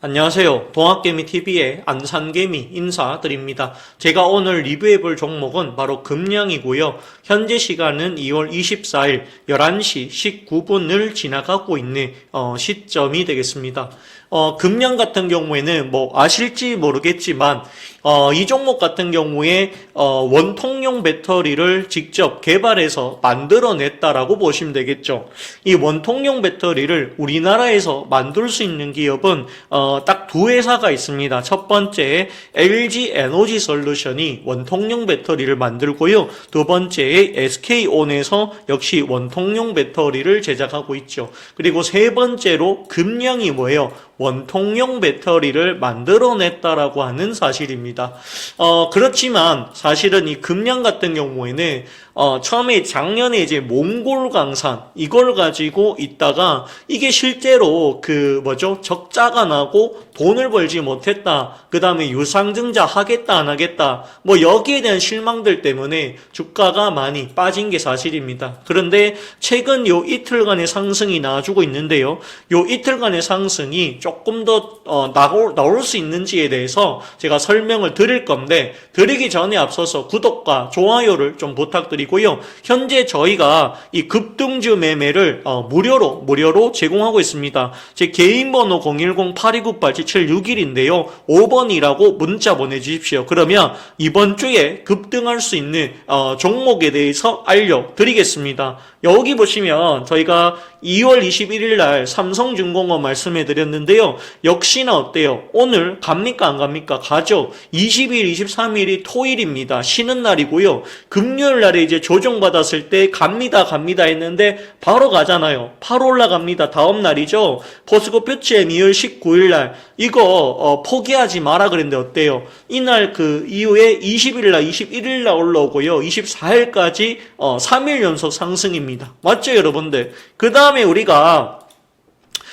안녕하세요. 동학개미TV의 안산개미 인사드립니다. 제가 오늘 리뷰해볼 종목은 바로 금량이고요. 현재 시간은 2월 24일 11시 19분을 지나가고 있는 어, 시점이 되겠습니다. 어, 금량 같은 경우에는 뭐 아실지 모르겠지만 어, 이 종목 같은 경우에 어, 원통용 배터리를 직접 개발해서 만들어냈다라고 보시면 되겠죠. 이 원통용 배터리를 우리나라에서 만들 수 있는 기업은 어, 딱 두 회사가 있습니다. 첫 번째 LG 에너지 솔루션이 원통용 배터리를 만들고요. 두 번째 SK온에서 역시 원통용 배터리를 제작하고 있죠. 그리고 세 번째로 금량이 뭐예요? 원통용 배터리를 만들어냈다라고 하는 사실입니다. 어, 그렇지만 사실은 이 금량 같은 경우에는 어, 처음에 작년에 이제 몽골 강산 이걸 가지고 있다가 이게 실제로 그 뭐죠 적자가 나고 돈을 벌지 못했다. 그 다음에 유상증자 하겠다 안 하겠다. 뭐 여기에 대한 실망들 때문에 주가가 많이 빠진 게 사실입니다. 그런데 최근 요 이틀간의 상승이 나와주고 있는데요. 요 이틀간의 상승이 조금 더 어, 나올, 나올 수 있는지에 대해서 제가 설명을 드릴 건데 드리기 전에 앞서서 구독과 좋아요를 좀 부탁드리고 요. 현재 저희가 이 급등주 매매를 어, 무료로 무료로 제공하고 있습니다. 제 개인 번호 010-8298-7761인데요. 5번이라고 문자 보내주십시오. 그러면 이번 주에 급등할 수 있는 어, 종목에 대해서 알려드리겠습니다. 여기 보시면 저희가 2월 21일 날 삼성중공업 말씀해 드렸는데요. 역시나 어때요? 오늘 갑니까 안 갑니까? 가죠. 20일, 23일이 토일입니다. 쉬는 날이고요. 금요일 날에 이제 조정받았을 때 갑니다, 갑니다 했는데 바로 가잖아요. 바로 올라갑니다. 다음 날이죠. 포스코 퓨처엠 2월 19일 날 이거 어, 포기하지 마라 그랬는데 어때요? 이날 그 이후에 20일 날, 21일 날 올라오고요. 24일까지 어, 3일 연속 상승입니다. 맞죠, 여러분들? 그 다음 에 우리가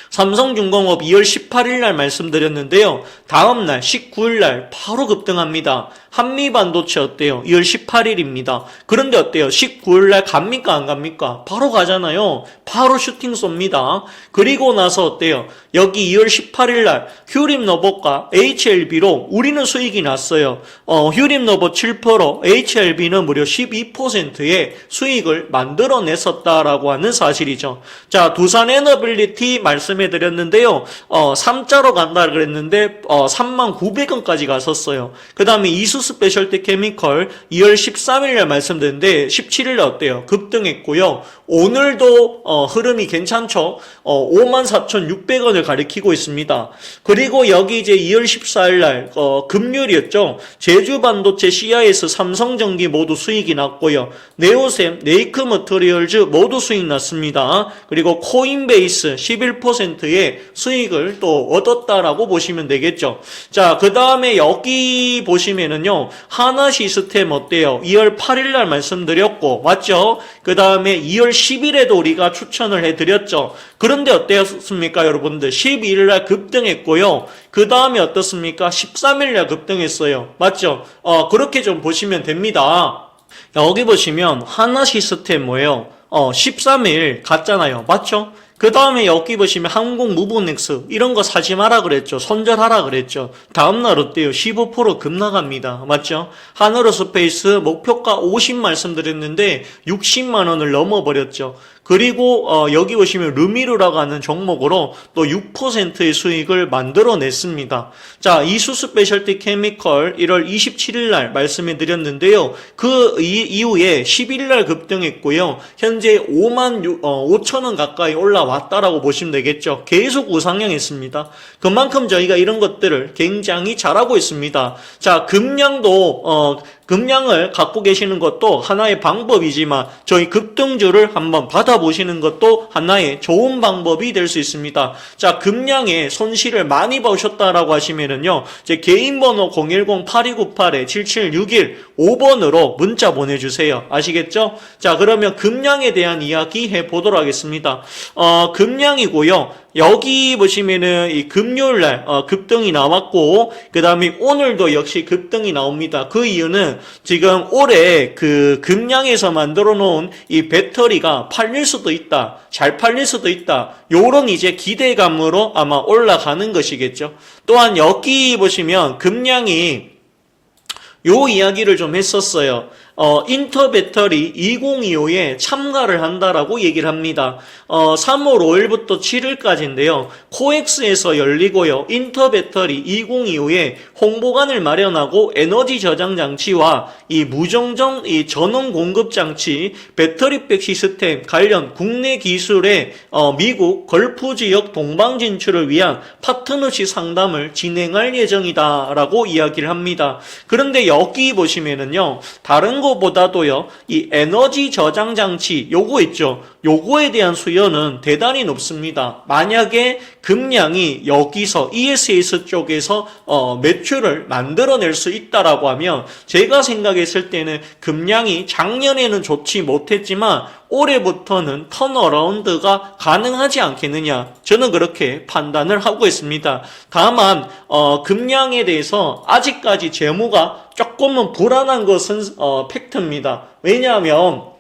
삼성중공업 2월 18일 날 말씀드렸는데요. 다음 날 19일 날 바로 급등합니다. 한미반도체 어때요? 2월 18일입니다. 그런데 어때요? 19일 날 갑니까 안 갑니까? 바로 가잖아요. 바로 슈팅 쏩니다. 그리고 나서 어때요? 여기 2월 18일 날 휴림 로봇과 HLB로 우리는 수익이 났어요. 어, 휴림 로봇 7%, HLB는 무려 12%의 수익을 만들어냈었다라고 하는 사실이죠. 자, 두산 에너빌리티 말씀 해 드렸는데요. 어, 3자로 간다 그랬는데 어, 3만 900원까지 갔었어요. 그 다음에 이수 스페셜티 케미컬 2월 13일 날 말씀드렸는데 17일 날 어때요? 급등했고요. 오늘도 어, 흐름이 괜찮죠? 어, 54,600원을 가리키고 있습니다. 그리고 여기 이제 2월 14일 날 어, 금요일이었죠. 제주 반도체 CIS 삼성전기 모두 수익이 났고요. 네오셈, 네이크 머터리얼즈 모두 수익 났습니다. 그리고 코인베이스 11%의 수익을 또 얻었다라고 보시면 되겠죠. 자, 그 다음에 여기 보시면은요. 하나 시스템 어때요? 2월 8일 날 말씀드렸고, 맞죠? 그 다음에 2월 10일에도 우리가 추천을 해드렸죠. 그런데 어땠습니까, 여러분들? 12일 날 급등했고요. 그 다음에 어떻습니까? 13일 날 급등했어요. 맞죠? 어, 그렇게 좀 보시면 됩니다. 여기 보시면 하나 시스템 뭐예요? 어, 13일 갔잖아요. 맞죠? 그 다음에 여기 보시면 항공 무브넥스 이런 거 사지 마라 그랬죠. 손절하라 그랬죠. 다음날 어때요? 15% 급나갑니다. 맞죠? 하늘로 스페이스 목표가 50 말씀드렸는데 60만 원을 넘어버렸죠. 그리고 어, 여기 보시면 르미르라고 하는 종목으로 또 6%의 수익을 만들어냈습니다. 자, 이수 스페셜티 케미컬 1월 27일 날 말씀해 드렸는데요. 그 이, 이후에 11일 날 급등했고요. 현재 5만 6, 어, 5천 원 가까이 올라왔다라고 보시면 되겠죠. 계속 우상향했습니다. 그만큼 저희가 이런 것들을 굉장히 잘하고 있습니다. 자, 금량도 어, 금량을 갖고 계시는 것도 하나의 방법이지만 저희 급등주를 한번 받아보시는 것도 하나의 좋은 방법이 될 수 있습니다. 자, 금량에 손실을 많이 보셨다라고 하시면은요, 제 개인 번호 010-8298-7761 5번으로 문자 보내주세요. 아시겠죠? 자, 그러면 금량에 대한 이야기 해보도록 하겠습니다. 어, 금량이고요. 여기 보시면은 이 금요일 날 어, 급등이 나왔고 그 다음에 오늘도 역시 급등이 나옵니다. 그 이유는 지금 올해 그 금양에서 만들어 놓은 이 배터리가 팔릴 수도 있다. 잘 팔릴 수도 있다. 요런 이제 기대감으로 아마 올라가는 것이겠죠. 또한 여기 보시면 금양이 요 이야기를 좀 했었어요. 어, 인터 배터리 2025에 참가를 한다라고 얘기를 합니다. 어, 3월 5일부터 7일까지인데요. 코엑스에서 열리고요. 인터 배터리 2025에 홍보관을 마련하고 에너지 저장 장치와 이 무정정 이 전원 공급 장치, 배터리백 시스템 관련 국내 기술의 어, 미국 걸프 지역 동방 진출을 위한 파트너십 상담을 진행할 예정이다라고 이야기를 합니다. 그런데 여기 보시면은요. 다른 거보다도요. 이 에너지 저장 장치 요거 있죠. 요거에 대한 수요는 대단히 높습니다. 만약에 금량이 여기서 ESS 쪽에서 어, 매출을 만들어낼 수 있다라고 하면 제가 생각했을 때는 금량이 작년에는 좋지 못했지만 올해부터는 턴어라운드가 가능하지 않겠느냐 저는 그렇게 판단을 하고 있습니다. 다만 어, 금량에 대해서 아직까지 재무가 조금은 불안한 것은 어, 팩트입니다. 왜냐하면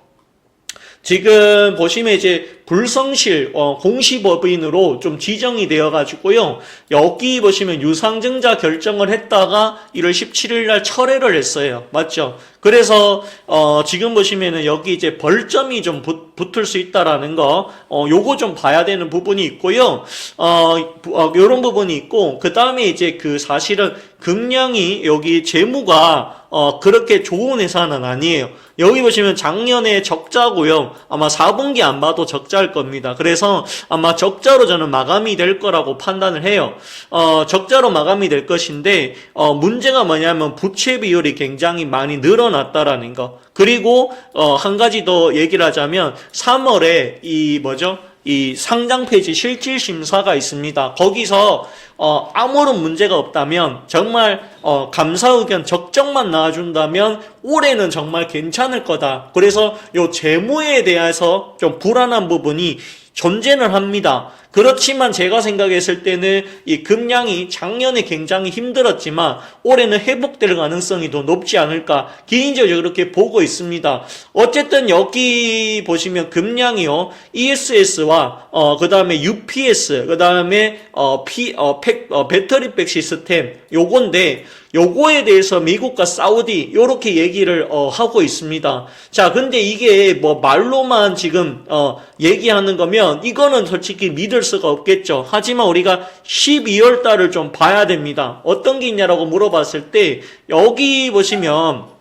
지금 보시면 이제 불성실 어, 공시법인으로 좀 지정이 되어 가지고요. 여기 보시면 유상증자 결정을 했다가 1월 17일 날 철회를 했어요. 맞죠? 그래서 어, 지금 보시면은 여기 이제 벌점이 좀 붙, 붙을 수 있다라는 거 어, 요거 좀 봐야 되는 부분이 있고요. 어, 어 요런 부분이 있고 그다음에 이제 그 사실은 금량이 여기 재무가 어, 그렇게 좋은 회사는 아니에요. 여기 보시면 작년에 적자고요. 아마 4분기 안 봐도 적자일 겁니다. 그래서 아마 적자로 저는 마감이 될 거라고 판단을 해요. 어, 적자로 마감이 될 것인데 어, 문제가 뭐냐면 부채 비율이 굉장히 많이 늘어났다라는 거. 그리고 어, 한 가지 더 얘기를 하자면 3월에 이 뭐죠? 이 상장 폐지 실질 심사가 있습니다. 거기서 어, 아무런 문제가 없다면 정말 어, 감사 의견 적정만 나와준다면 올해는 정말 괜찮을 거다. 그래서 요 재무에 대해서 좀 불안한 부분이 존재는 합니다. 그렇지만 제가 생각했을 때는 이 금량이 작년에 굉장히 힘들었지만 올해는 회복될 가능성이 더 높지 않을까 개인적으로 그렇게 보고 있습니다. 어쨌든 여기 보시면 금량이요 ESS와 어 그다음에 UPS 그다음에 어 어, 팩, 어 배터리 백 시스템 요건데 요거에 대해서 미국과 사우디 요렇게 얘기를 어, 하고 있습니다. 자, 근데 이게 뭐 말로만 지금 어, 얘기하는 거면 이거는 솔직히 믿을 수가 없겠죠. 하지만 우리가 12월 달을 좀 봐야 됩니다. 어떤 게 있냐라고 물어봤을 때 여기 보시면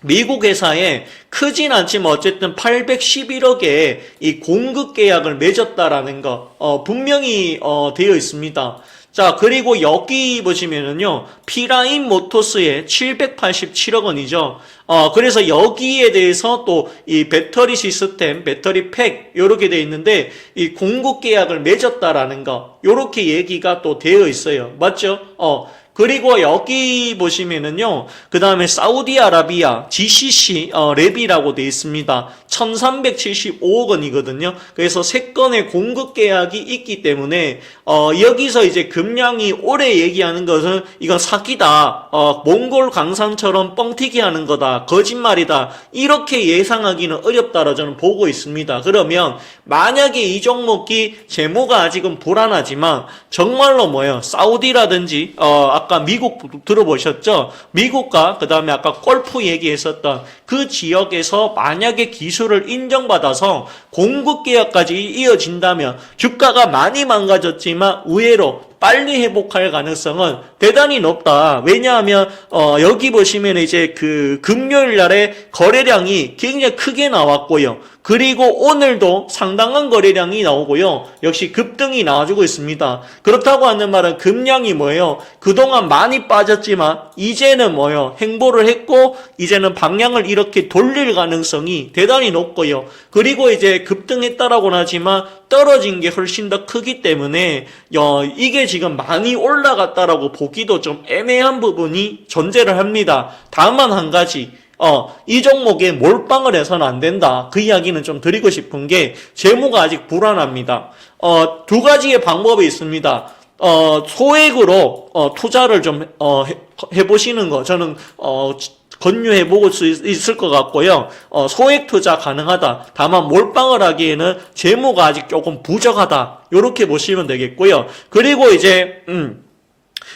미국 회사에 크진 않지만 어쨌든 811억의 이 공급 계약을 맺었다라는 거 어, 분명히 어, 되어 있습니다. 자, 그리고 여기 보시면은요, 피라인 모토스의 787억 원이죠. 어, 그래서 여기에 대해서 또 이 배터리 시스템, 배터리 팩, 요렇게 되어 있는데, 이 공급 계약을 맺었다라는 거, 요렇게 얘기가 또 되어 있어요. 맞죠? 어, 그리고 여기 보시면은요, 그 다음에 사우디아라비아 GCC 어, 랩이라고 되어 있습니다. 1375억 원이거든요. 그래서 세 건의 공급 계약이 있기 때문에 어, 여기서 이제 금량이 올해 얘기하는 것은 이건 사기다. 어, 몽골 강산처럼 뻥튀기 하는 거다. 거짓말이다. 이렇게 예상하기는 어렵다라 저는 보고 있습니다. 그러면 만약에 이 종목이 재무가 아직은 불안하지만 정말로 뭐예요? 사우디라든지 어, 아까 미국 들어보셨죠? 미국과 그 다음에 아까 골프 얘기했었던 그 지역에서 만약에 기술을 인정받아서 공급 계약까지 이어진다면 주가가 많이 망가졌지만 의외로 빨리 회복할 가능성은 대단히 높다. 왜냐하면 어, 여기 보시면 이제 그 금요일 날에 거래량이 굉장히 크게 나왔고요. 그리고 오늘도 상당한 거래량이 나오고요. 역시 급등이 나와주고 있습니다. 그렇다고 하는 말은 금량이 뭐예요? 그동안 많이 빠졌지만 이제는 뭐예요? 행보를 했고 이제는 방향을 이렇게 돌릴 가능성이 대단히 높고요. 그리고 이제 급등했다라고는 하지만 떨어진 게 훨씬 더 크기 때문에 어, 이게 지금 많이 올라갔다라고 보기도 좀 애매한 부분이 존재를 합니다. 다만 한 가지 어, 이 종목에 몰빵을 해서는 안 된다. 그 이야기는 좀 드리고 싶은 게 재무가 아직 불안합니다. 어, 두 가지의 방법이 있습니다. 어, 소액으로 어, 투자를 좀 어, 해, 해보시는 거 저는 어, 권유해 보고 수 있- 있을 것 같고요. 어, 소액 투자 가능하다. 다만 몰빵을 하기에는 재무가 아직 조금 부족하다. 이렇게 보시면 되겠고요. 그리고 이제 음.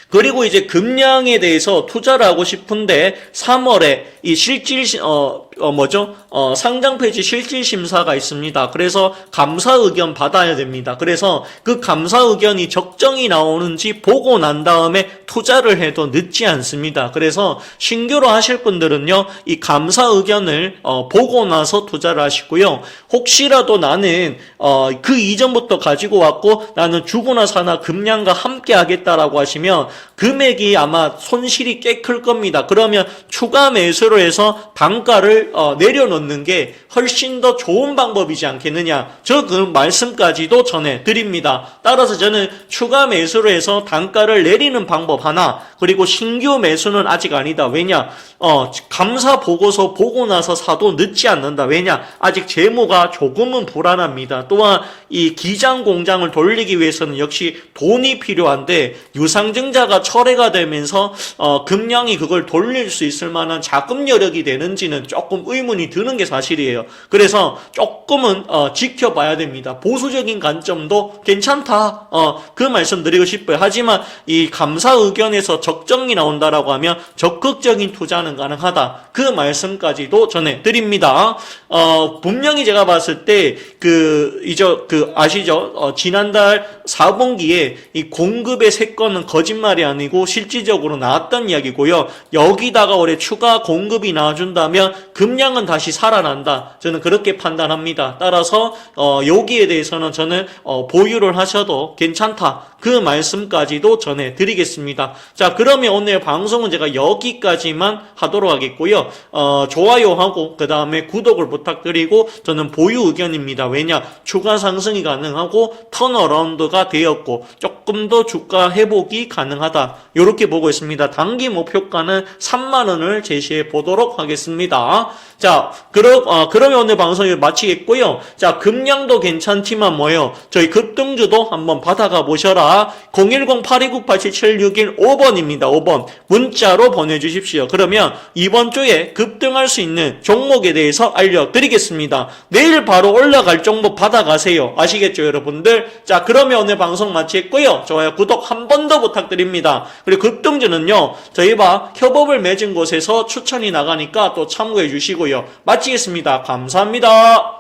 그리고 이제 금량에 대해서 투자를 하고 싶은데 3월에 이 실질 시- 어, 어 뭐죠? 어 상장 폐지 실질 심사가 있습니다. 그래서 감사 의견 받아야 됩니다. 그래서 그 감사 의견이 적정이 나오는지 보고 난 다음에 투자를 해도 늦지 않습니다. 그래서 신규로 하실 분들은요. 이 감사 의견을 어 보고 나서 투자를 하시고요. 혹시라도 나는 어 그 이전부터 가지고 왔고 나는 주거나 사나 금량과 함께 하겠다라고 하시면 금액이 아마 손실이 꽤 클 겁니다. 그러면 추가 매수로 해서 단가를 어, 내려놓는 게 훨씬 더 좋은 방법이지 않겠느냐. 저 그 말씀까지도 전해 드립니다. 따라서 저는 추가 매수로 해서 단가를 내리는 방법 하나, 그리고 신규 매수는 아직 아니다. 왜냐? 어, 감사 보고서 보고 나서 사도 늦지 않는다. 왜냐? 아직 재무가 조금은 불안합니다. 또한 이 기장 공장을 돌리기 위해서는 역시 돈이 필요한데 유상증자가 철회가 되면서 어, 금량이 그걸 돌릴 수 있을 만한 자금 여력이 되는지는 조금 의문이 드는 게 사실이에요. 그래서 조금은 어, 지켜봐야 됩니다. 보수적인 관점도 괜찮다. 어, 그 말씀 드리고 싶어요. 하지만 이 감사 의견에서 적정이 나온다라고 하면 적극적인 투자는 가능하다. 그 말씀까지도 전해 드립니다. 어, 분명히 제가 봤을 때 그 이제 그 아시죠? 어, 지난달 4분기에 이 공급의 세 건은 거짓말이 아니고 실질적으로 나왔던 이야기고요. 여기다가 올해 추가 공급이 나와준다면 금 량은 다시 살아난다. 저는 그렇게 판단합니다. 따라서 어, 여기에 대해서는 저는 어, 보유를 하셔도 괜찮다. 그 말씀까지도 전해드리겠습니다. 자, 그러면 오늘 방송은 제가 여기까지만 하도록 하겠고요. 어, 좋아요하고 그 다음에 구독을 부탁드리고 저는 보유 의견입니다. 왜냐 추가 상승이 가능하고 턴어라운드가 되었고 조금 더 주가 회복이 가능하다. 이렇게 보고 있습니다. 단기 목표가는 3만 원을 제시해 보도록 하겠습니다. 자, 그러, 어, 그러면 오늘 방송을 마치겠고요. 자, 금량도 괜찮지만 뭐요? 저희 급등주도 한번 받아가 보셔라. 010-8298-7761 5번입니다. 5번. 문자로 보내주십시오. 그러면 이번 주에 급등할 수 있는 종목에 대해서 알려드리겠습니다. 내일 바로 올라갈 종목 받아가세요. 아시겠죠, 여러분들? 자, 그러면 오늘 방송 마치겠고 요. 좋아요, 구독 한 번 더 부탁드립니다. 그리고 급등주는요, 저희와 협업을 맺은 곳에서 추천이 나가니까 또 참고해 주시고요. 마치겠습니다. 감사합니다.